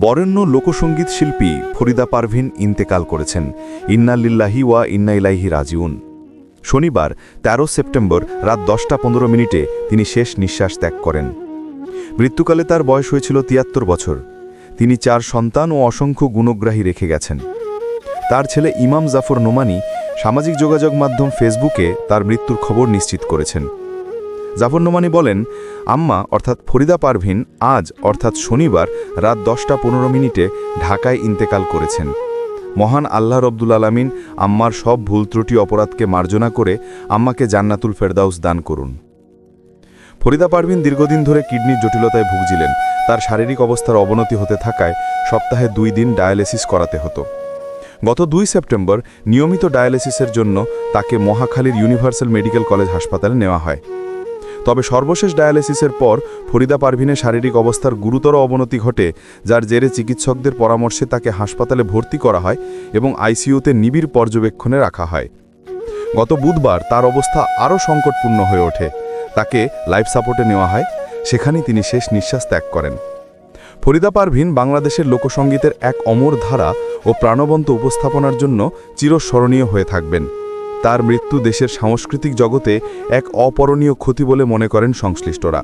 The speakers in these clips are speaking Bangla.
বরেণ্য লোকসঙ্গীত শিল্পী ফরিদা পারভিন ইন্তেকাল করেছেন। ইন্নালিল্লাহি ওয়া ইন্না ইলাইহি রাজিউন। শনিবার ১৩ সেপ্টেম্বর রাত দশটা পনেরো মিনিটে তিনি শেষ নিঃশ্বাস ত্যাগ করেন। মৃত্যুকালে তার বয়স হয়েছিল তিয়াত্তর বছর। তিনি চার সন্তান ও অসংখ্য গুণগ্রাহী রেখে গেছেন। তার ছেলে ইমাম জাফর নোমানি সামাজিক যোগাযোগ মাধ্যম ফেসবুকে তার মৃত্যুর খবর নিশ্চিত করেছেন। জাফর নোমানি বলেন, আম্মা অর্থাৎ ফরিদা পারভিন আজ অর্থাৎ শনিবার রাত দশটা পনেরো মিনিটে ঢাকায় ইন্তেকাল করেছেন। মহান আল্লাহ রব্দুল আলামিন আম্মার সব ভুল ত্রুটি অপরাধকে মার্জনা করে আম্মাকে জান্নাতুল ফেরদাউস দান করুন। ফরিদা পারভিন দীর্ঘদিন ধরে কিডনির জটিলতায় ভুগছিলেন। তার শারীরিক অবস্থার অবনতি হতে থাকায় সপ্তাহে দুই দিন ডায়ালিসিস করাতে হতো। গত দুই সেপ্টেম্বর নিয়মিত ডায়ালিসিসের জন্য তাকে মহাখালীর ইউনিভার্সাল মেডিকেল কলেজ হাসপাতালে নেওয়া হয়। তবে সর্বশেষ ডায়ালিসিসের পর ফরিদা পারভিনের শারীরিক অবস্থার গুরুতর অবনতি ঘটে, যার জেরে চিকিৎসকদের পরামর্শে তাকে হাসপাতালে ভর্তি করা হয় এবং আইসিইউতে নিবিড় পর্যবেক্ষণে রাখা হয়। গত বুধবার তার অবস্থা আরও সংকটপূর্ণ হয়ে ওঠে। তাকে লাইফ সাপোর্টে নেওয়া হয়। সেখানেই তিনি শেষ নিঃশ্বাস ত্যাগ করেন। ফরিদা পারভিন বাংলাদেশের লোকসঙ্গীতের এক অমর ধারা ও প্রাণবন্ত উপস্থাপনার জন্য চিরস্মরণীয় হয়ে থাকবেন। তার মৃত্যু দেশের সাংস্কৃতিক জগতে এক অপরণীয় ক্ষতি বলে মনে করেন সংশ্লিষ্টরা।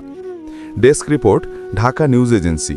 Desk report, Dhaka news agency.